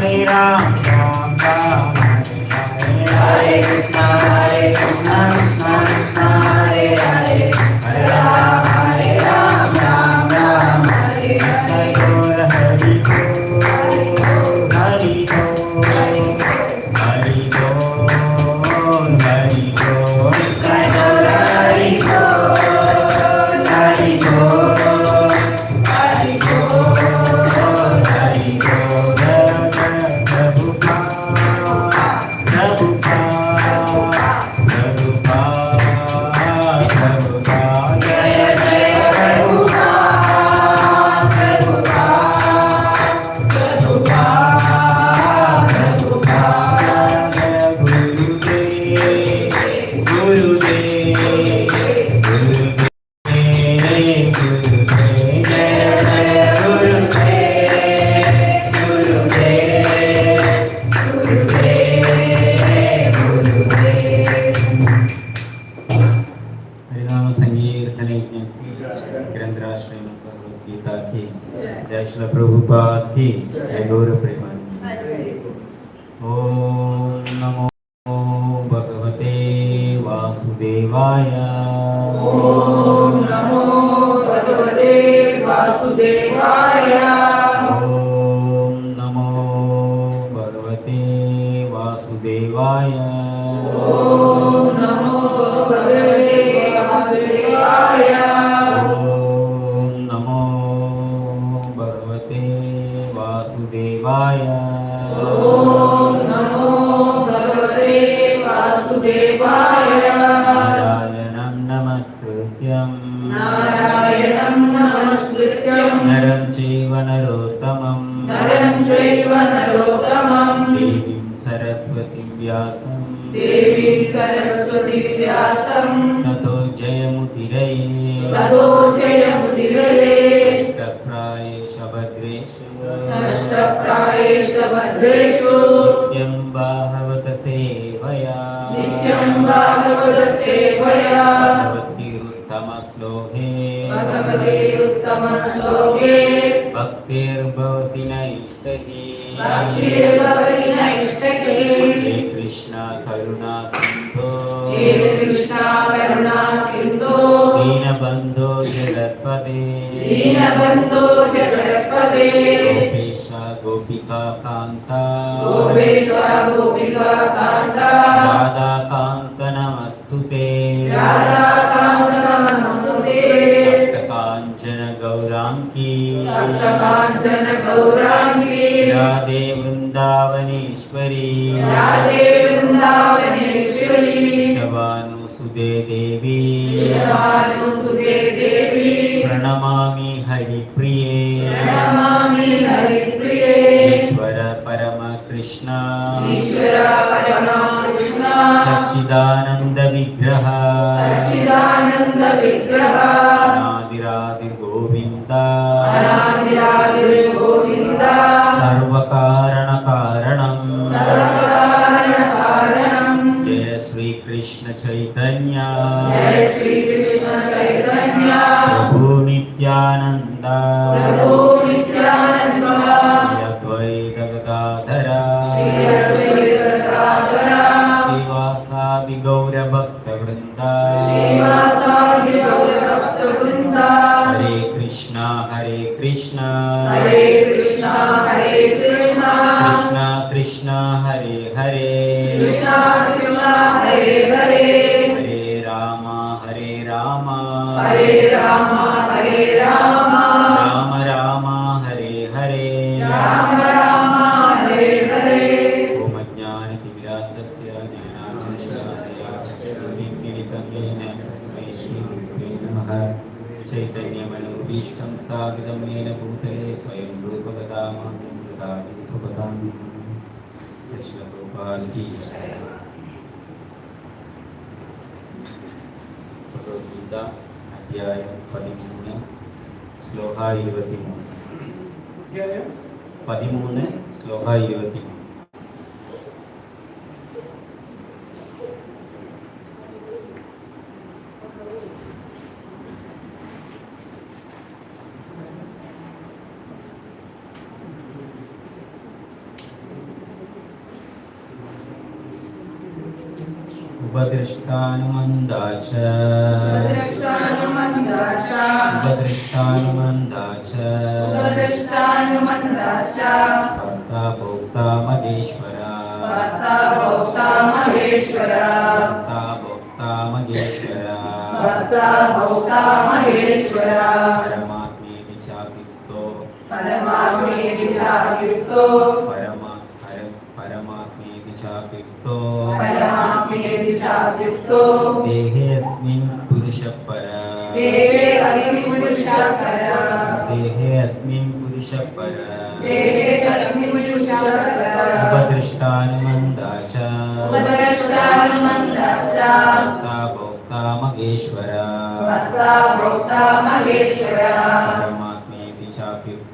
Hare Rama वासुदेवाय ॐ नमो भगवते वासुदेवाय नारायणं नमस्कृत्यं नारायणं नमस्कृत्यं नरं चैव नरोत्तमं नरं चैव नरोत्तमं देवीं सरस्वतीं व्यासं देवीं सरस्वती व्यासं ततो जयमुतिरये ततो जयमुदिरये अष्टप्रायेष भद्रेषु नष्टप्रायेष भद्रेषु नित्यं बाहवत सेवया नित्यं भागवतसेवया भगवतीरुत्तमश्लोके भगवते उत्तमश्लोके भक्तिर्भवति नैष्टकी भक्तिर्भवति नैष्टके हे कृष्ण करुणा सिन्धो हे कृष्णा करुणा सिन्धो दीनबन्धो जगत्पदे दीनबन्धो వర్తతే గోపేశ గోపికా కాంత. గోపేశ గోపికా కాంత. రాధా కాంత నమస్తుతే రాధా శవాను సుదే దేవి. చైతన్యమను భీష్టం స్థాపితం మేన భూతలే స్వయం రూపగతామాన్ని సుపదాన్ని కృష్ణ రూపానికి భగవద్గీత అధ్యాయం పదిమూడు శ్లోక ఇరవై మూడు పదిమూడు శ్లోక ఇరవై మూడు भद्रष्टानुमन्दाच भद्रष्टानुमन्दाच भद्रष्टानुमन्दाच भक्ता भोक्ता महेश्वरा भक्ता भोक्ता महेश्वरा। भक्ता भोक्ता महेश्वरा। भक्ता भोक्ता महेश्वरा। परमात्मेति चाप्युक्तो। परमात्मेति चाप्युक्तो। युक्तो परमात्मेयुक्तो देहेऽस्मिन् पुरुषः पर। देहेऽस्मिन् पुरुषः पर। देहेऽस्मिन् पुरुषः पर। देहेऽस्मिन् पुरुषः पर। उपदृष्टानुमन्दा च। उपदृष्टानुमन्दा च। भक्ता भोक्ता महेश्वरा। भक्ता भोक्ता महेश्वरा।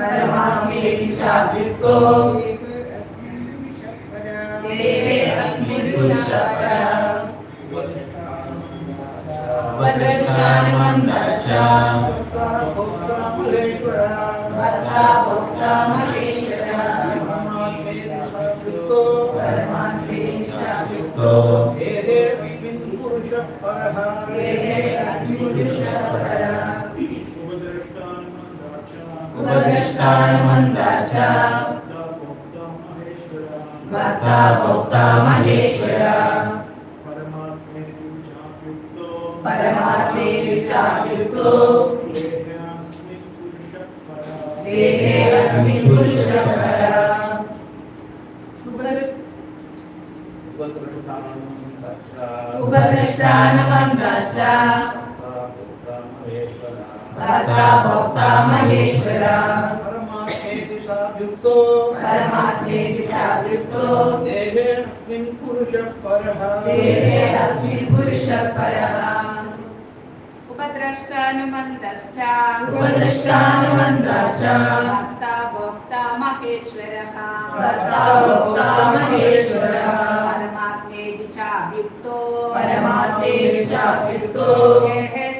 परमामे दिशा दिक्को देवे अस्मिन् पुरुषपर वदशान मन्दच भोक्ता मलेश्वर भर्ता भोक्ता मलेश्वर परमात्मे दिशा दिक्को परमात्मे दिशा दिक्को देवे विभिन्न पुरुषपरः देवे अस्मिन् पुरुषपरः नमस्कार मंत्राचा भक्ता भक्ता महेश्वरा। परमात्मे विचारयुक्तो देहे अस्मिन् पुरुषपरा उपकृष्टानमन्त्रस्य भक्ता भक्ता महेश्वर। परमात्मेतिसाभ्युक्तो परमात्मेतिसाभ्युक्तो देहेऽस्मिन् पुरुषः परः। देहेऽस्मिन् पुरुषः परः। उपद्रष्टानुमन्दश्च। उपद्रष्टानुमन्दश्च। भक्ता भोक्ता महेश्वरः। भक्ता भोक्ता महेश्वरः। परमात्मेति चाभ्युक्तो परमात्मेति चाभ्युक्तो देहे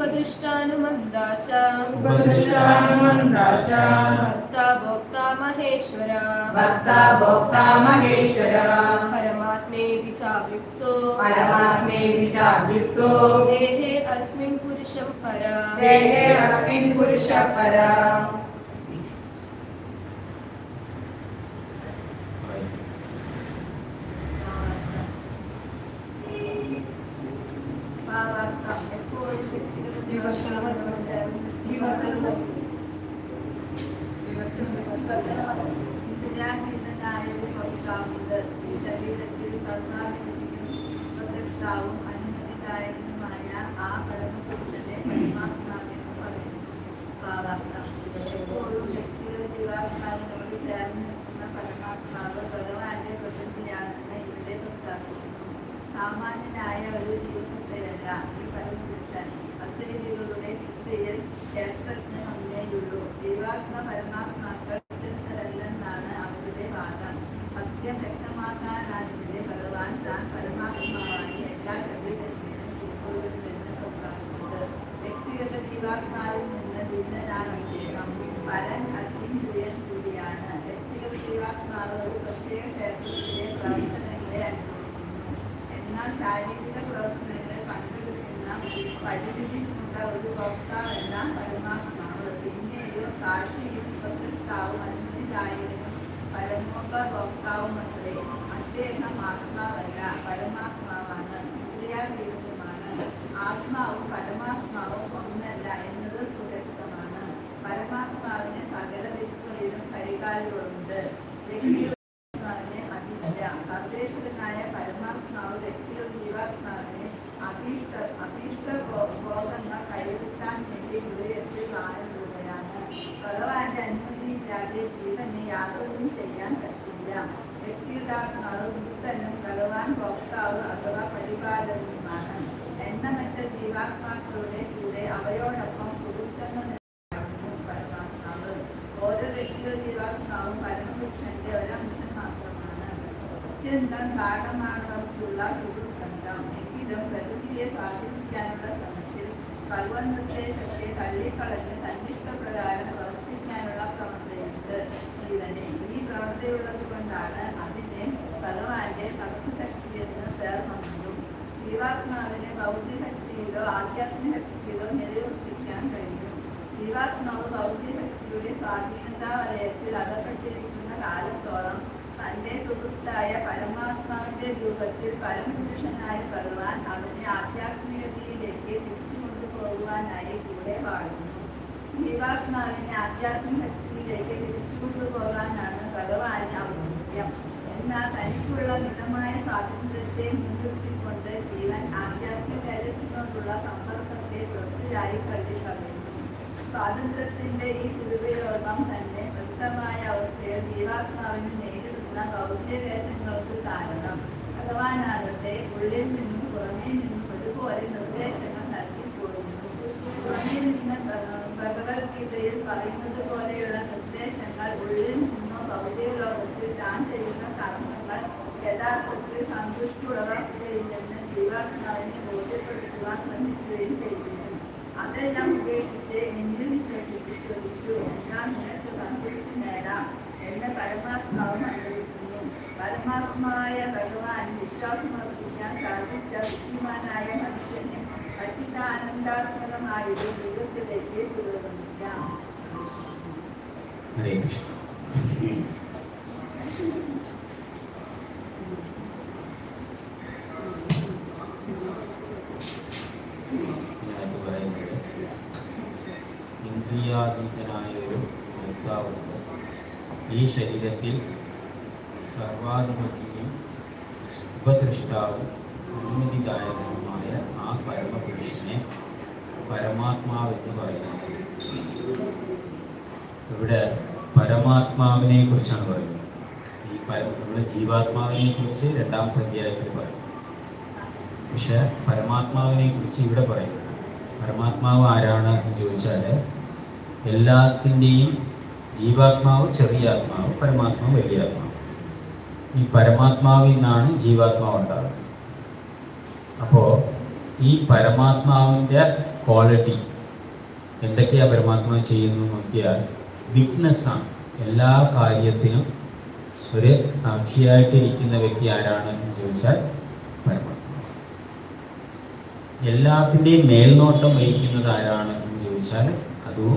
उपदिष्टानुमन्दाचा उपदिष्टानुमन्दाचा भक्ता भोक्ता महेश्वर। भक्ता भोक्ता महेश्वर। परमात्मेति चाव्युक्तो। परमात्मेति चाव्युक्तो। देहे अस्मिन् पुरुषं पर। देहे अस्मिन् पुरुषं पर। Thank you. ഇതിനാതീതനായ ഒരു ഭർത്താവുണ്ട് ഈ ശരീരത്തിൽ കർത്താവിനെയും ഉപദ്രഷ്ടാവും അനുമതിദായകനുമായ ആ പരമപുരുഷനെ പരമാത്മാവെന്ന് പറയുന്നു എപ്പോഴും വ്യക്തിഗത ദിവാത്മാവിനോട് ചേർന്ന് നിൽക്കുന്ന പരമാത്മാവ് ഭഗവാന്റെ പ്രകൃതിയാണെന്ന് ഇവിടെ പ്രസ്താവിക്കുന്നു സാമാന്യനായ ഒരു ജീവിതത്തെയല്ല ഈ പരമപുരുഷൻ അദ്വൈതികളുടെ ചിന്തയിൽ ക്ഷേത്രജ്ഞമൊന്നേയുള്ളൂ ജീവാത്മ പരമാത്മാക്കൾ വ്യത്യസ്തരല്ലെന്നാണ് അവരുടെ വാദം. സത്യം വ്യക്തമാക്കാനാണിവിടെ ഭഗവാൻ താൻ പരമാത്മാവായി கால் உண்டு അത്യന്തം ഗാഠമാണവർക്കുള്ള സുഹൃബന്ധം എങ്കിലും പ്രകൃതിയെ സ്വാധീനിക്കാനുള്ള ശ്രമത്തിൽ ഭഗവൻ നിർദ്ദേശത്തെ തള്ളിക്കളഞ്ഞ് തന്നിഷ്ടപ്രകാരം പ്രവർത്തിക്കാനുള്ള പ്രവണതയുണ്ട് ജീവന്. ഈ പ്രവണതയുള്ളത് കൊണ്ടാണ് അതിനെ ഭഗവാന്റെ തപസ്സക്തി എന്ന് പേർ വന്നതും ജീവാത്മാവിന് ഭൗതികശക്തിയിലോ ആധ്യാത്മികശക്തിയിലോ ആധ്യാത്മിക ശക്തിയിലോ നിലയുറപ്പിക്കാൻ കഴിയും ജീവാത്മാവ് ഭൗതികശക്തിയുടെ സ്വാധീനതാ വലയത്തിൽ അകപ്പെട്ടിരിക്കുന്ന കാലത്തോളം തന്റെ സുഹൃത്തായ പരമാത്മാവിന്റെ രൂപത്തിൽ പരമപുരുഷനായ ഭഗവാൻ അവനെ ആധ്യാത്മികതയിലേക്ക് തിരിച്ചു കൊണ്ടുപോകുവാനായി കൂടെ വാഴുന്നു. ജീവാത്മാവിനെ ആധ്യാത്മികതയിലേക്ക് തിരിച്ചു കൊണ്ടുപോകാനാണ് ഭഗവാന് ഔന്നത്യം എന്നാൽ തനിക്കുള്ള മിതമായ സ്വാതന്ത്ര്യത്തെ മുൻനിർത്തിക്കൊണ്ട് ജീവൻ ആധ്യാത്മിക രജസിനോടുള്ള സമ്പർക്കത്തെ തുടർച്ചയായി തള്ളിക്കളയുന്നു സ്വാതന്ത്ര്യത്തിന്റെ ഈ ദുരുപയോഗം തന്നെ വ്യക്തമായ അവസ്ഥയിൽ ജീവാത്മാവിന് നേരിടുന്ന ഭൗതികവേശങ്ങൾക്ക് കാരണം ഭഗവാനാകട്ടെ ഉള്ളിൽ നിന്നും പുറമേ നിന്നും ഒരുപോലെ നിർദ്ദേശങ്ങൾ നൽകിപ്പോരുന്നു പുറമേ നിന്ന് ഭഗവത്ഗീതയിൽ പറയുന്നത് പോലെയുള്ള നിർദ്ദേശങ്ങൾ ഉള്ളിൽ നിന്നോ ഭൗതിക ലോകത്തിൽ താൻ ചെയ്യുന്ന കർമ്മങ്ങൾ യഥാർത്ഥത്തിൽ സന്തുഷ്ടി ഉളവാക്കുകയില്ലെന്ന് ജീവാത്മാവിനെ ബോധ്യപ്പെടുത്തുവാൻ ശ്രമിക്കുകയും ചെയ്യുന്നു. അതെല്ലാം ഉപേക്ഷിച്ച് എന്നിൽ വിശ്വസിച്ച് ചോദിച്ചു എന്നാൽ നിനക്ക് സന്തുഷ്ടി നേടാം എന്ന് പരമാത്മാവ് പരമാത്മാവായ ഭഗവാൻ വിശ്വാസമർപ്പിക്കാൻ സാധിച്ച ബുദ്ധിമാനായ മനുഷ്യനെ പഠിത ആനന്ദാത്മകമായൊരു ജീവിതത്തിലേക്ക് പുരോഗമിക്കാം. ഇന്ദ്രിയാതീതനായ ഒരു ഭോക്താവുണ്ട് ഈ ശരീരത്തിൽ സർവാധിപതിയും ഉപദ്രഷ്ടാവും അനുമതിദായകനുമായ ആ പരമപുരുഷനെ പരമാത്മാവെന്ന് പറയുന്നത്. ഇവിടെ പരമാത്മാവിനെ കുറിച്ചാണ് പറയുന്നത്. ഈ നമ്മുടെ ജീവാത്മാവിനെ കുറിച്ച് രണ്ടാമത്തെ അധ്യായത്തിൽ പറയും പക്ഷെ പരമാത്മാവിനെ കുറിച്ച് ഇവിടെ പറയും പരമാത്മാവ് ആരാണ് എന്ന് ചോദിച്ചാൽ എല്ലാത്തിന്റെയും ജീവാത്മാവ് ചെറിയ ആത്മാവ് പരമാത്മാവ് വലിയ ആത്മാവ്. ഈ പരമാത്മാവിൽ നിന്നാണ് ജീവാത്മാവ് ഉണ്ടാകുന്നത്. അപ്പോൾ ഈ പരമാത്മാവിന്റെ ക്വാളിറ്റി എന്തൊക്കെയാ പരമാത്മാവ് ചെയ്യുന്നു നോക്കിയാൽ വിറ്റ്നസ് ആണ്. എല്ലാ കാര്യത്തിനും ഒരു സാക്ഷിയായിട്ടിരിക്കുന്ന വ്യക്തി ആരാണ് എന്ന് ചോദിച്ചാൽ പരമാത്മാവ് എല്ലാത്തിന്റെയും മേൽനോട്ടം വഹിക്കുന്നത് ആരാണ് എന്ന് ചോദിച്ചാൽ അതും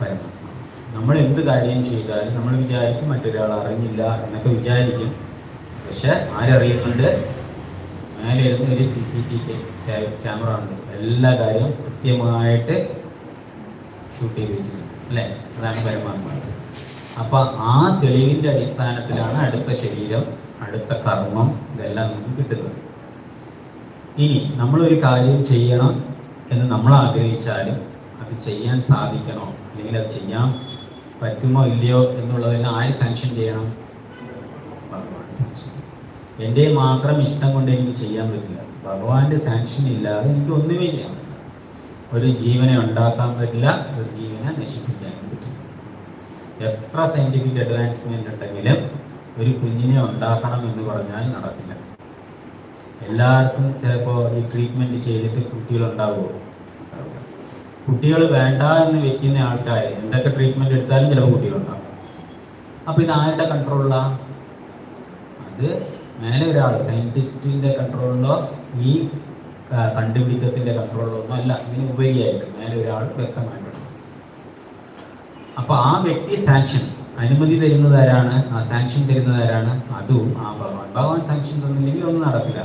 പരമാത്മാവ് നമ്മൾ എന്ത് കാര്യം ചെയ്താലും നമ്മൾ വിചാരിക്കും മറ്റൊരാൾ അറിഞ്ഞില്ല എന്നൊക്കെ വിചാരിക്കും. പക്ഷെ ആരറിയുന്നുണ്ട്? മേലെ ഇരുന്ന് ഒരു സി സി ടി ക്യാമറ ഉണ്ട്. എല്ലാ കാര്യവും കൃത്യമായിട്ട് ഷൂട്ട് ചെയ്ത് വെച്ചിട്ടുണ്ട് അല്ലേ? അതാണ് പരമാത്മാവ്. അപ്പൊ ആ തെളിവിന്റെ അടിസ്ഥാനത്തിലാണ് അടുത്ത ശരീരം അടുത്ത കർമ്മം ഇതെല്ലാം നമുക്ക് കിട്ടുന്നത്. ഇനി നമ്മളൊരു കാര്യം ചെയ്യണം എന്ന് നമ്മൾ ആഗ്രഹിച്ചാലും അത് ചെയ്യാൻ സാധിക്കണോ? അല്ലെങ്കിൽ അത് ചെയ്യാൻ പറ്റുമോ ഇല്ലയോ എന്നുള്ളതെല്ലാം ആര് സാങ്ഷൻ ചെയ്യണം? ഭഗവാൻ സാങ്ഷൻ എന്റെ മാത്രം ഇഷ്ടം കൊണ്ട് എനിക്ക് ചെയ്യാൻ പറ്റില്ല. ഭഗവാന്റെ സാങ്ഷൻ ഇല്ലാതെ എനിക്ക് ഒന്നുമേ ചെയ്യാൻ ഒരു ജീവനെ ഉണ്ടാക്കാൻ പറ്റില്ല ഒരു ജീവനെ നശിപ്പിക്കാൻ പറ്റില്ല. എത്ര സയന്റിഫിക് അഡ്വാൻസ്മെന്റ് ഉണ്ടെങ്കിലും ഒരു കുഞ്ഞിനെ ഉണ്ടാക്കണം എന്ന് പറഞ്ഞാൽ നടക്കില്ല. എല്ലാവർക്കും ചിലപ്പോൾ ഈ ട്രീറ്റ്മെന്റ് ചെയ്തിട്ട് കുട്ടികൾ ഉണ്ടാവുമോ? കുട്ടികൾ വേണ്ട എന്ന് വെക്കുന്ന ആൾക്കാർ എന്തൊക്കെ ട്രീറ്റ്മെന്റ് എടുത്താലും ചിലപ്പോൾ കുട്ടികളുണ്ടാവും. അപ്പൊ ഇത് ആരുടെ കൺട്രോളിലാണ് അത് മേലെ ഒരാൾ സയന്റിസ്റ്റിന്റെ കൺട്രോളിലോ ഈ കണ്ടുപിടുത്തത്തിന്റെ കൺട്രോളിലോ ഒന്നും അല്ല ഇതിന് ഉപരിയായിട്ട് മേലെ ഒരാൾ വ്യക്തമായിട്ടുണ്ട്. അപ്പൊ ആ വ്യക്തി സാങ്ഷൻ അനുമതി തരുന്നത് ആരാണ്? ആ സാങ്ഷൻ തരുന്നത് ആരാണ്? അതും ആ ഭഗവാൻ. ഭഗവാൻ സാങ്ഷൻ തന്നില്ലെങ്കിൽ ഒന്നും നടക്കില്ല.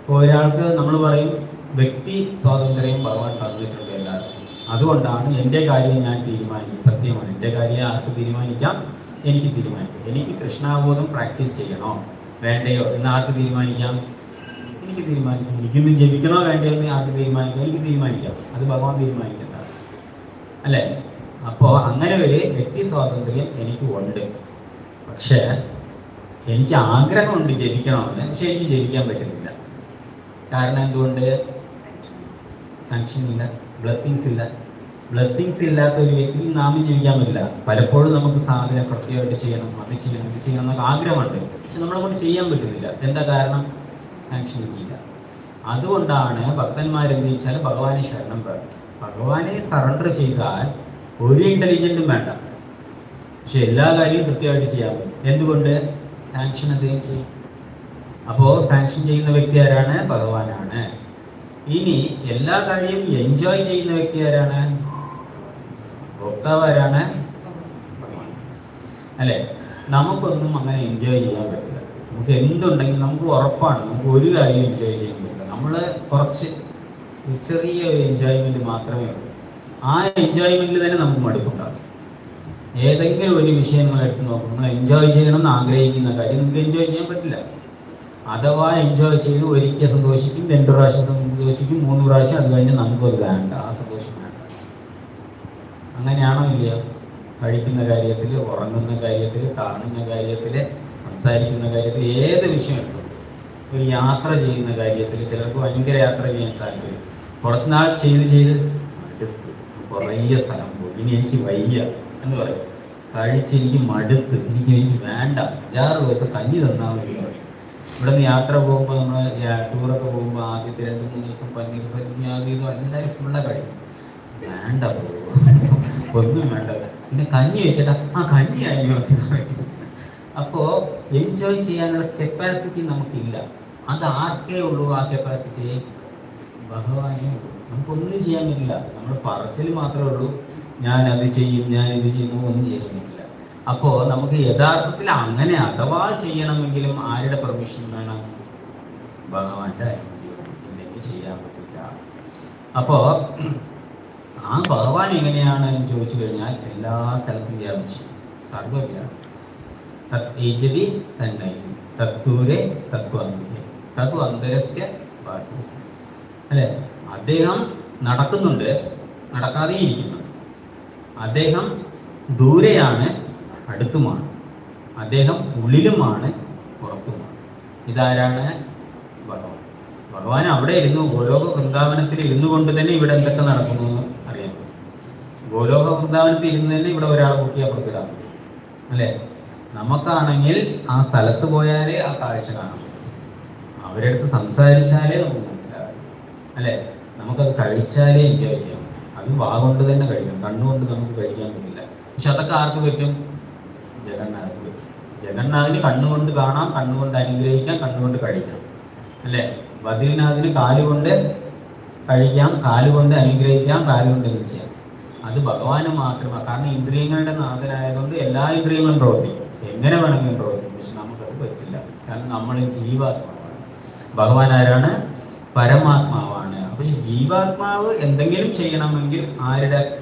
ഇപ്പോൾ ഒരാൾക്ക് നമ്മൾ പറയും വ്യക്തി സ്വാതന്ത്ര്യം ഭഗവാൻ തന്നിട്ടുണ്ട് എല്ലാവർക്കും. അതുകൊണ്ടാണ് എന്റെ കാര്യം ഞാൻ തീരുമാനിക്കുന്നത് സത്യമാണ് എന്റെ കാര്യം ആർക്ക് തീരുമാനിക്കാം? എനിക്ക് തീരുമാനിക്കാം. എനിക്ക് കൃഷ്ണാബോധം പ്രാക്ടീസ് ചെയ്യണോ? വേണ്ടയോ? എന്ന് ആർക്ക് തീരുമാനിക്കാം? എനിക്ക് തീരുമാനിക്കാം. എനിക്കൊന്നും ജപിക്കണോ? വേണ്ടയോ? എന്ന് ആർക്ക് തീരുമാനിക്കാം? എനിക്ക് തീരുമാനിക്കാം. അത് ഭഗവാൻ തീരുമാനിക്കേണ്ട അല്ലേ? അപ്പോൾ അങ്ങനെ ഒരു വ്യക്തി സ്വാതന്ത്ര്യം എനിക്ക് ഉണ്ട് പക്ഷേ എനിക്ക് ആഗ്രഹമുണ്ട് ജപിക്കണമെന്ന്. പക്ഷെ എനിക്ക് ജപിക്കാൻ പറ്റുന്നില്ല. കാരണം എന്തുകൊണ്ട്? സാങ്ഷൻ ഇല്ല. ബ്ലെസ്സിങ്സ് ഇല്ല. ബ്ലെസ്സിങ്സ് ഇല്ലാത്ത ഒരു വ്യക്തിക്ക് നാം ജീവിക്കാൻ പറ്റില്ല. പലപ്പോഴും നമുക്ക് സാധനം കൃത്യമായിട്ട് ചെയ്യണം അത് ചെയ്യണം ഇത് ചെയ്യണം എന്നൊക്കെ ആഗ്രഹമുണ്ട്. പക്ഷെ നമ്മളെ കൊണ്ട് ചെയ്യാൻ പറ്റുന്നില്ല. എന്താ കാരണം? സാങ്ഷൻ കിട്ടിയില്ല അതുകൊണ്ടാണ് ഭക്തന്മാരെന്ത് ചോദിച്ചാൽ ഭഗവാനെ ശരണം വേണം ഭഗവാനെ സറണ്ടർ ചെയ്താൽ ഒരു ഇന്റലിജന്റും വേണ്ട. പക്ഷെ എല്ലാ കാര്യവും കൃത്യമായിട്ട് ചെയ്യാൻ പറ്റും. എന്തുകൊണ്ട്? സാങ്ഷൻ അദ്ദേഹം ചെയ്യും. അപ്പോൾ സാങ്ഷൻ ചെയ്യുന്ന വ്യക്തി ആരാണ്? ഭഗവാനാണ്. ഇനി എല്ലാ കാര്യവും എൻജോയ് ചെയ്യുന്ന വ്യക്തി ആരാണ്? ഭോക്താവ് ആരാണ്? അല്ലെ? നമുക്കൊന്നും അങ്ങനെ എൻജോയ് ചെയ്യാൻ പറ്റില്ല. നമുക്ക് എന്തുണ്ടെങ്കിൽ നമുക്ക് ഉറപ്പാണ്. നമുക്ക് ഒരു കാര്യം എൻജോയ് ചെയ്യാൻ പറ്റില്ല. നമ്മൾ കുറച്ച് ചെറിയ ഒരു എൻജോയ്മെന്റ് മാത്രമേ ഉള്ളൂ. ആ എൻജോയ്മെന്റിൽ തന്നെ നമുക്ക് മടുപ്പുണ്ടാകും. ഏതെങ്കിലും ഒരു വിഷയം നിങ്ങൾ എടുത്ത് നോക്കും നിങ്ങൾ എൻജോയ് ചെയ്യണം എന്ന് ആഗ്രഹിക്കുന്ന കാര്യം നിങ്ങൾക്ക് എൻജോയ് ചെയ്യാൻ പറ്റില്ല. അഥവാ എൻജോയ് ചെയ്ത് ഒരിക്കൽ സന്തോഷിക്കും രണ്ട് പ്രാവശ്യം സന്തോഷിക്കും മൂന്ന് പ്രാവശ്യം അത് കഴിഞ്ഞ് നമുക്കത് വേണ്ട ആ സന്തോഷം വേണ്ട അങ്ങനെയാണോ ഇല്ല കഴിക്കുന്ന കാര്യത്തിൽ ഉറങ്ങുന്ന കാര്യത്തിൽ കാണുന്ന കാര്യത്തിൽ സംസാരിക്കുന്ന കാര്യത്തിൽ ഏത് വിഷയം എടുക്കും ഒരു യാത്ര ചെയ്യുന്ന കാര്യത്തിൽ ചിലർക്ക് ഭയങ്കര യാത്ര ചെയ്യാൻ താല്പര്യം. കുറച്ച് നാൾ ചെയ്ത് ചെയ്ത് മടുത്ത് കുറേ സ്ഥലം പോയി. ഇനി എനിക്ക് വയ്യ എന്ന് പറയും. കഴിച്ച് എനിക്ക് മടുത്ത് എനിക്ക് എനിക്ക് വേണ്ട. അഞ്ചാറ് ദിവസം കഞ്ഞി തന്നാൽ മതി പറയും. ഇവിടെ നിന്ന് യാത്ര പോകുമ്പോൾ നമ്മൾ ടൂറൊക്കെ പോകുമ്പോൾ ആദ്യത്തെ രണ്ട് മൂന്ന് ദിവസം പന്നീർ സദ്യ ആദ്യം എല്ലാവരും ഫുള്ളാ കഴിക്കും വേണ്ട. ഒന്നും വേണ്ട. പിന്നെ കഞ്ഞി വെക്കട്ടെ ആ കഞ്ഞി ആയി അപ്പോൾ എൻജോയ് ചെയ്യാനുള്ള കപ്പാസിറ്റി നമുക്കില്ല. അത് ആർക്കേ ഉള്ളൂ ആ കപ്പാസിറ്റി ഭഗവാനേ ഉള്ളൂ. നമുക്കൊന്നും ചെയ്യാൻ പറ്റില്ല. നമ്മൾ പറച്ചിൽ മാത്രമേ ഉള്ളൂ. ഞാൻ അത് ചെയ്യും ഞാൻ ഇത് ചെയ്യും. ഒന്നും ചെയ്യാൻ പറ്റില്ല. അപ്പോൾ നമുക്ക് യഥാർത്ഥത്തിൽ അങ്ങനെ അഥവാ ചെയ്യണമെങ്കിലും ആരുടെ പെർമിഷൻ വേണം? ഭഗവാന്റെ. ഇല്ലെങ്കിൽ ചെയ്യാൻ പറ്റില്ല. അപ്പോ ആ ഭഗവാൻ എങ്ങനെയാണ് എന്ന് ചോദിച്ചു കഴിഞ്ഞാൽ എല്ലാ സ്ഥലത്തും വ്യാപിച്ചു. സർവവ്യാപി തന്നെ തന്നൈജതി തത്വരെ അല്ലെ? അദ്ദേഹം നടക്കുന്നുണ്ട്. നടക്കാതെ ഇരിക്കുന്നു അദ്ദേഹം ദൂരെയാണ് അടുത്തുമാണ്. അദ്ദേഹം ഉള്ളിലുമാണ് പുറത്തുമാണ്. ഇതാരാണ്? ഭഗവാൻ. ഭഗവാൻ അവിടെ ഇരുന്നു. ഗോലോക വൃന്ദാവനത്തിൽ ഇരുന്നു കൊണ്ട് തന്നെ ഇവിടെ എന്തൊക്കെ നടക്കുന്നു എന്ന് അറിയാം. ഗോലോക വൃന്ദാവനത്തിൽ ഇരുന്ന് തന്നെ ഇവിടെ ഒരാൾ അപ്പുറത്തിടാൻ പറ്റും അല്ലേ? നമുക്കാണെങ്കിൽ ആ സ്ഥലത്ത് പോയാലേ ആ കാഴ്ച കാണാം. അവരുടെ അടുത്ത് സംസാരിച്ചാലേ നമുക്ക് മനസ്സിലാകും. അല്ലേ? നമുക്കത് കഴിച്ചാലേ എൻജോയ് ചെയ്യാം. അത് വാ കൊണ്ട് തന്നെ കഴിക്കണം കണ്ണുകൊണ്ട് നമുക്ക് കഴിക്കാൻ പറ്റില്ല. പക്ഷെ അതൊക്കെ ആർക്ക് പറ്റും? ജഗന്നാഥ് ജഗന്നാഥിന് കണ്ണുകൊണ്ട് കാണാം കണ്ണുകൊണ്ട് അനുഗ്രഹിക്കാം കണ്ണുകൊണ്ട് കഴിക്കാം. അല്ലേ? ബദ്രിനാഥിന് കാലുകൊണ്ട് കഴിക്കാം കാലുകൊണ്ട് അനുഗ്രഹിക്കാം കാലുകൊണ്ട് എന്ത് ചെയ്യാം അത് ഭഗവാന് മാത്രമാണ് കാരണം ഇന്ദ്രിയങ്ങളുടെ നാഥനായതുകൊണ്ട് എല്ലാ ഇന്ദ്രിയങ്ങളും പ്രവർത്തിക്കും. എങ്ങനെ വേണമെങ്കിലും പ്രവർത്തിക്കും. പക്ഷെ നമുക്കത് പറ്റില്ല. കാരണം നമ്മൾ ജീവാത്മാവാണ്. ഭഗവാൻ ആരാണ്? പരമാത്മാവാണ്. പക്ഷെ ജീവാത്മാവ് എന്തെങ്കിലും ചെയ്യണമെങ്കിൽ ആരുടെ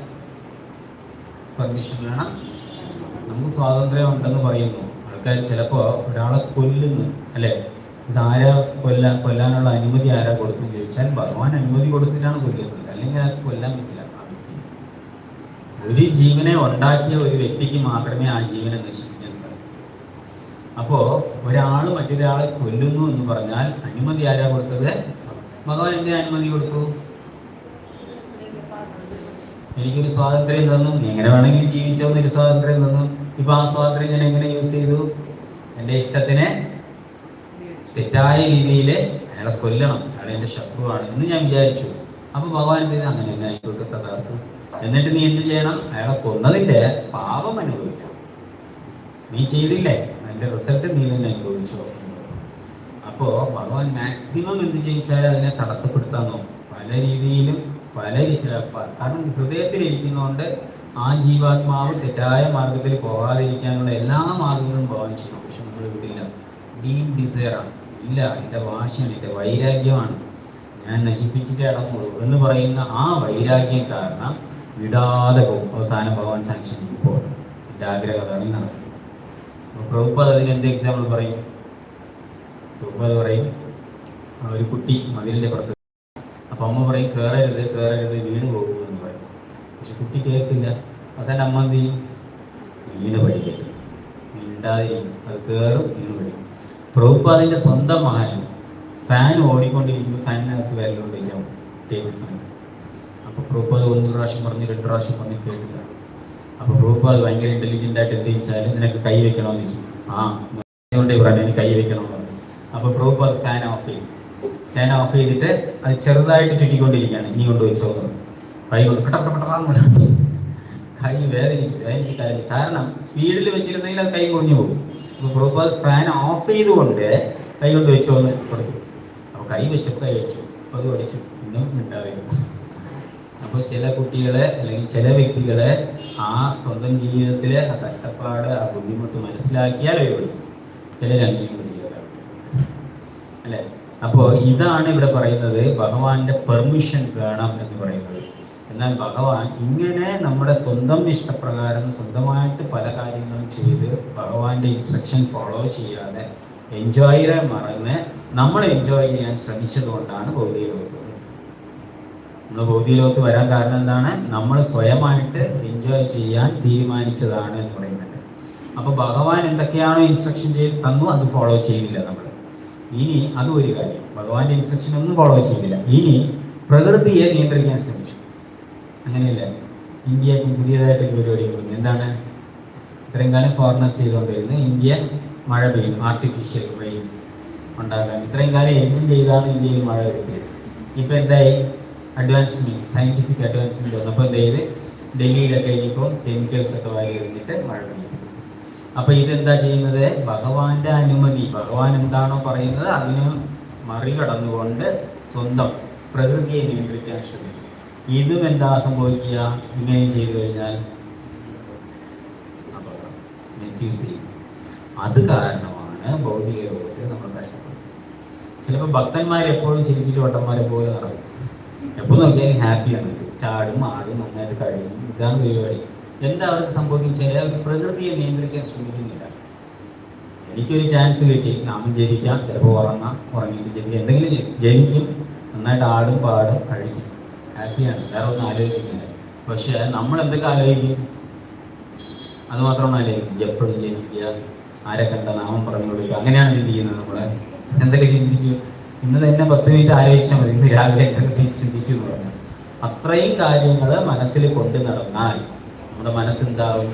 പെർമിഷൻ വേണം? നമുക്ക് സ്വാതന്ത്ര്യം ഉണ്ടെന്ന് പറയുന്നു. ആൾക്കാർ ചിലപ്പോൾ ഒരാളെ കൊല്ലുന്നു. അല്ലേ? ഇതാരാ കൊല്ല കൊല്ലാനുള്ള അനുമതി ആരാ കൊടുത്തു ചോദിച്ചാൽ ഭഗവാൻ അനുമതി കൊടുത്തിട്ടാണ് കൊല്ലുന്നത്. അല്ലെങ്കിൽ ആർക്ക് കൊല്ലാൻ പറ്റില്ല. ഒരു ജീവനെ ഉണ്ടാക്കിയ ഒരു വ്യക്തിക്ക് മാത്രമേ ആ ജീവനെ നശിപ്പിക്കാൻ സാധിക്കൂ. അപ്പോ ഒരാൾ മറ്റൊരാളെ കൊല്ലുന്നു എന്ന് പറഞ്ഞാൽ അനുമതി ആരാ കൊടുത്തത്? ഭഗവാൻ എന്തിനാ അനുമതി കൊടുത്തു? എനിക്കൊരു സ്വാതന്ത്ര്യം തന്നു. എങ്ങനെ വേണമെങ്കിലും ജീവിച്ചോ എന്നൊരു സ്വാതന്ത്ര്യം തന്നു. ഇപ്പൊ ആ സ്വാതന്ത്ര്യം ഞാൻ എങ്ങനെ യൂസ് ചെയ്തു? എന്റെ ഇഷ്ടത്തിന് തെറ്റായ രീതിയിൽ അയാളെ കൊല്ലണം. അയാൾ എന്റെ ശത്രുവാണ് എന്ന് ഞാൻ വിചാരിച്ചു. അപ്പൊ ഭഗവാൻ ചെയ്ത്? അങ്ങനെ തന്നെ ആയിക്കോട്ടെ തഥാസ്തു എന്നിട്ട് നീ എന്ത് ചെയ്യണം? അയാളെ കൊന്നതിന്റെ പാപം അനുഭവിക്കണം. നീ ചെയ്തില്ലേ? അതിന്റെ റിസൾട്ട് നീ തന്നെ അനുഭവിച്ചോ. അപ്പോ ഭഗവാൻ മാക്സിമം എന്ത് ചെയ്യിച്ചാൽ അതിനെ തടസ്സപ്പെടുത്താൻ നോക്കും. പല രീതിയിലും പല കാരണം ഹൃദയത്തിലിരിക്കുന്നതുകൊണ്ട് ആ ജീവാത്മാവ് തെറ്റായ മാർഗത്തിൽ പോകാതിരിക്കാനുള്ള എല്ലാ മാർഗങ്ങളും ഭഗവാൻ ചെയ്യും പക്ഷെ നമ്മൾ വിടില്ല ഡീപ് ഡിസയർ ആണ്. ഇല്ല എന്റെ വാശിയാണ് എന്റെ വൈരാഗ്യമാണ്. ഞാൻ നശിപ്പിച്ചിട്ടേ അടങ്ങുള്ളൂ എന്ന് പറയുന്ന ആ വൈരാഗ്യം കാരണം വിടാതെ പോകും. അവസാനം ഭഗവാൻ സാങ്ഷൻ ഇപ്പോൾ എന്റെ ആഗ്രഹം അതാണ് നടക്കുന്നത് പ്രഭുപ്പത് അതിന് എന്ത് എക്സാമ്പിൾ പറയും? പ്രഭുപാദ് പറയും ഒരു കുട്ടി മതിലിന്റെ പുറത്ത്. അപ്പോൾ അമ്മ പറയും കയറരുത് കയറരുത് വീണ് പോകും പക്ഷെ കുട്ടി കേൾക്കില്ല. അവസാനം അമ്മ എന്ത് ചെയ്യും? വീണ് പഠിക്കട്ടെ. മിണ്ടാതിരിക്കും. അത് കയറും വീണ് പഠിക്കും. പ്രഭുപാദിന്റെ സ്വന്തം മകൻ ഫാൻ ഓടിക്കൊണ്ടിരിക്കുമ്പോൾ ഫാനിനകത്ത് വിരലുകൊണ്ടിരിക്കാം ടേബിൾ ഫാൻ അപ്പോൾ പ്രഭുപാദ് ഒന്ന് പ്രാവശ്യം പറഞ്ഞ് രണ്ട് പ്രാവശ്യം പറഞ്ഞ് കേട്ടില്ല. അപ്പോൾ പ്രഭുപാദ് ഭയങ്കര ഇന്റലിജന്റ് ആയിട്ട് എത്തിച്ചാൽ നിനക്ക് കൈ വെക്കണമെന്ന് ചോദിച്ചു. ആ കൊണ്ട് പറഞ്ഞു എനിക്ക് കൈ വെക്കണമെന്ന് പറഞ്ഞു. അപ്പോൾ പ്രഭുപാദ് ഫാൻ ഓഫ് ചെയ്യും ഫാൻ ഓഫ് ചെയ്തിട്ട് അത് ചെറുതായിട്ട് ചുറ്റിക്കൊണ്ടിരിക്കുകയാണ്. ഇനി കൊണ്ട് വെച്ചോ എന്ന് പറഞ്ഞു. കൈ കൊണ്ട് പെട്ട പെട്ട പെട്ടാന്ന് കൈ വേദനിച്ചു വേദനിച്ച് കരഞ്ഞു. കാരണം സ്പീഡിൽ വെച്ചിരുന്നെങ്കിൽ അത് കൈ കുഞ്ഞു പോകും. അപ്പോൾ പ്രഭുപാദ് ഫാൻ ഓഫ് ചെയ്തുകൊണ്ട് കൈ കൊണ്ട് വെച്ചു എന്ന് കൊടുത്തു. അപ്പോൾ കൈ വെച്ചപ്പോൾ കൈ വെച്ചു. അത് ഒടിച്ചു ഇന്നും മിണ്ടാതിരുന്നു അപ്പോൾ ചില കുട്ടികളെ അല്ലെങ്കിൽ ചില വ്യക്തികളെ ആ സ്വന്തം ജീവിതത്തിലെ ആ കഷ്ടപ്പാട് ആ ബുദ്ധിമുട്ട് മനസ്സിലാക്കിയാൽ അവർ പഠിക്കും ചിലർ അങ്ങനെയും അല്ലേ? അപ്പോൾ ഇതാണ് ഇവിടെ പറയുന്നത് ഭഗവാന്റെ പെർമിഷൻ വേണം എന്ന് പറയുന്നത്. എന്നാൽ ഭഗവാൻ ഇങ്ങനെ നമ്മുടെ സ്വന്തം ഇഷ്ടപ്രകാരം സ്വന്തമായിട്ട് പല കാര്യങ്ങളും ചെയ്ത് ഭഗവാന്റെ ഇൻസ്ട്രക്ഷൻ ഫോളോ ചെയ്യാതെ എൻജോയറെ മറന്ന് നമ്മൾ എൻജോയ് ചെയ്യാൻ ശ്രമിച്ചതുകൊണ്ടാണ് ഭൗതിക ലോകത്ത് നമ്മൾ ഭൗതിക ലോകത്ത് വരാൻ കാരണം എന്താണ്? നമ്മൾ സ്വയമായിട്ട് എൻജോയ് ചെയ്യാൻ തീരുമാനിച്ചതാണ് എന്ന് പറയുന്നത് അപ്പോൾ ഭഗവാൻ എന്തൊക്കെയാണോ ഇൻസ്ട്രക്ഷൻ ചെയ്ത് തന്നു അത് ഫോളോ ചെയ്യുന്നില്ല നമ്മൾ. ഇനി അതും ഒരു കാര്യം. ഭഗവാന്റെ ഇൻസ്ട്രക്ഷൻ ഒന്നും ഫോളോ ചെയ്യുന്നില്ല ഇനി പ്രകൃതിയെ നിയന്ത്രിക്കാൻ ശ്രമിച്ചു. അങ്ങനെയല്ല? ഇന്ത്യ പുതിയതായിട്ട് ഒരു പരിപാടി കൊടുക്കുന്നു എന്താണ്? ഇത്രയും കാലം ഫോറിനേഴ്സ് ചെയ്തുകൊണ്ടിരുന്നത് ഇന്ത്യ മഴ പെയ്യും ആർട്ടിഫിഷ്യൽ റെയിൻ ഉണ്ടാക്കാൻ ഇത്രയും കാലം എന്തും ചെയ്താണ് ഇന്ത്യയിൽ മഴ വരുത്തിയത്. ഇപ്പം എന്തായി? അഡ്വാൻസ്മെന്റ് സയന്റിഫിക് അഡ്വാൻസ്മെന്റ് വന്നപ്പോൾ എന്ത് ചെയ്ത് ഡൽഹിയിലൊക്കെ ഇനിയിപ്പോൾ കെമിക്കൽസ് ഒക്കെ വാരി എറിഞ്ഞിട്ട് മഴ പെയ്യും. അപ്പോൾ ഇതെന്താ ചെയ്യുന്നത്? ഭഗവാന്റെ അനുമതി. ഭഗവാൻ എന്താണോ പറയുന്നത് അതിന് മറികടന്നുകൊണ്ട് സ്വന്തം പ്രകൃതിയെ നിയന്ത്രിക്കാൻ ശ്രമിക്കും ഇതും എന്താ സംഭവിക്കുക? ഇങ്ങനെ ചെയ്തു കഴിഞ്ഞാൽ മിസ്യൂസ് ചെയ്യും അത് കാരണമാണ് ഭൗതിക ലോകത്തിൽ നമ്മൾ കഷ്ടപ്പെടുന്നത്. ചിലപ്പോൾ ഭക്തന്മാർ എപ്പോഴും ചിരിച്ചിട്ട് വട്ടന്മാരെ പോലെ നടക്കും. എപ്പോൾ നോക്കിയാലും ഹാപ്പിയാണ് ചാടും ആടും നന്നായിട്ട് കഴിയും ഇതാണ് പരിപാടി. എന്താ അവർക്ക് സംഭവിക്കുന്നത്? അവർ പ്രകൃതിയെ നിയന്ത്രിക്കാൻ ശ്രമിക്കുന്നില്ല. എനിക്കൊരു ചാൻസ് കിട്ടി. നാമം ജപിക്കാം ചിലപ്പോൾ ഉറങ്ങാം ഉറങ്ങിയിട്ട് ജപിക്കാം എന്തെങ്കിലും ജപിക്കും നന്നായിട്ട് ആടും പാടും കഴിക്കും ഹാപ്പിയാണ് വേറെ ഒന്നും ആലോചിക്കുന്നില്ല. പക്ഷേ നമ്മൾ എന്തൊക്കെ ആലോചിക്കും? അത് മാത്രമാണ് ആലോചിക്കും എപ്പോഴും ജനിക്കുക ആരെ കണ്ട നാമം പറഞ്ഞു കൊടുക്കുക. അങ്ങനെയാണ് ചിന്തിക്കുന്നത് നമ്മളെ. എന്തൊക്കെ ചിന്തിച്ചു? ഇന്ന് തന്നെ പത്ത് മിനിറ്റ് ആലോചിച്ചാൽ മതി. ഇന്ന് രാവിലെ എന്തൊക്കെ ചിന്തിച്ചു എന്ന് പറഞ്ഞു. അത്രയും കാര്യങ്ങൾ മനസ്സിൽ കൊണ്ട് നടന്നാൽ നമ്മുടെ മനസ്സെന്താവും?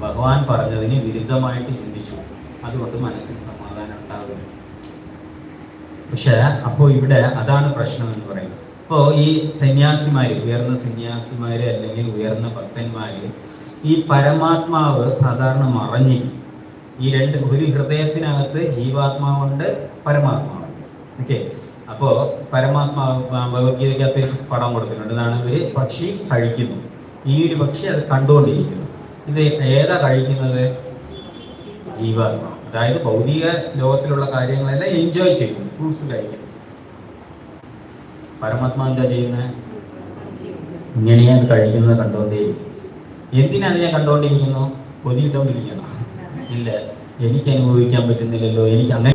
ഭഗവാൻ പറഞ്ഞതിന് വിരുദ്ധമായിട്ട് ചിന്തിച്ചു. അതുകൊണ്ട് മനസ്സിന് സമാധാനം ഉണ്ടാകും പക്ഷെ അപ്പോൾ ഇവിടെ അതാണ് പ്രശ്നം എന്ന് പറയുന്നത്. അപ്പോൾ ഈ സന്യാസിമാര് ഉയർന്ന സന്യാസിമാര് അല്ലെങ്കിൽ ഉയർന്ന ഭക്തന്മാര് ഈ പരമാത്മാവ് സാധാരണ മറഞ്ഞിരിക്കും ഈ രണ്ട് ഒരു ഹൃദയത്തിനകത്ത് ജീവാത്മാവുണ്ട് പരമാത്മാവുണ്ട് ഓക്കെ? അപ്പോ പരമാത്മാവ് ഭഗവത്ഗീതയ്ക്കകത്ത് പടം കൊടുത്തിട്ടുണ്ട്. ഇതാണ് ഒരു പക്ഷി കഴിക്കുന്നു. ഒരു പക്ഷി അത് കണ്ടുകൊണ്ടിരിക്കുന്നു. ഇത് ഏതാ കഴിക്കുന്നത്? ജീവാത്മാവ്. അതായത് ഭൗതിക ലോകത്തിലുള്ള കാര്യങ്ങളെല്ലാം എൻജോയ് ചെയ്യുന്നു. ഫ്രൂട്ട്സ് കഴിക്കുന്നു. പരമാത്മാ എന്താ ചെയ്യുന്നത് ഇങ്ങനെയാണ് കഴിക്കുന്നത് കണ്ടോണ്ടേ. എന്തിനാ അതിനെ കണ്ടോണ്ടിരിക്കുന്നു? കൊതിയിട്ടോണ്ടിരിക്കണം ഇല്ല എനിക്ക് അനുഭവിക്കാൻ പറ്റുന്നില്ലല്ലോ. എനിക്ക് അങ്ങനെ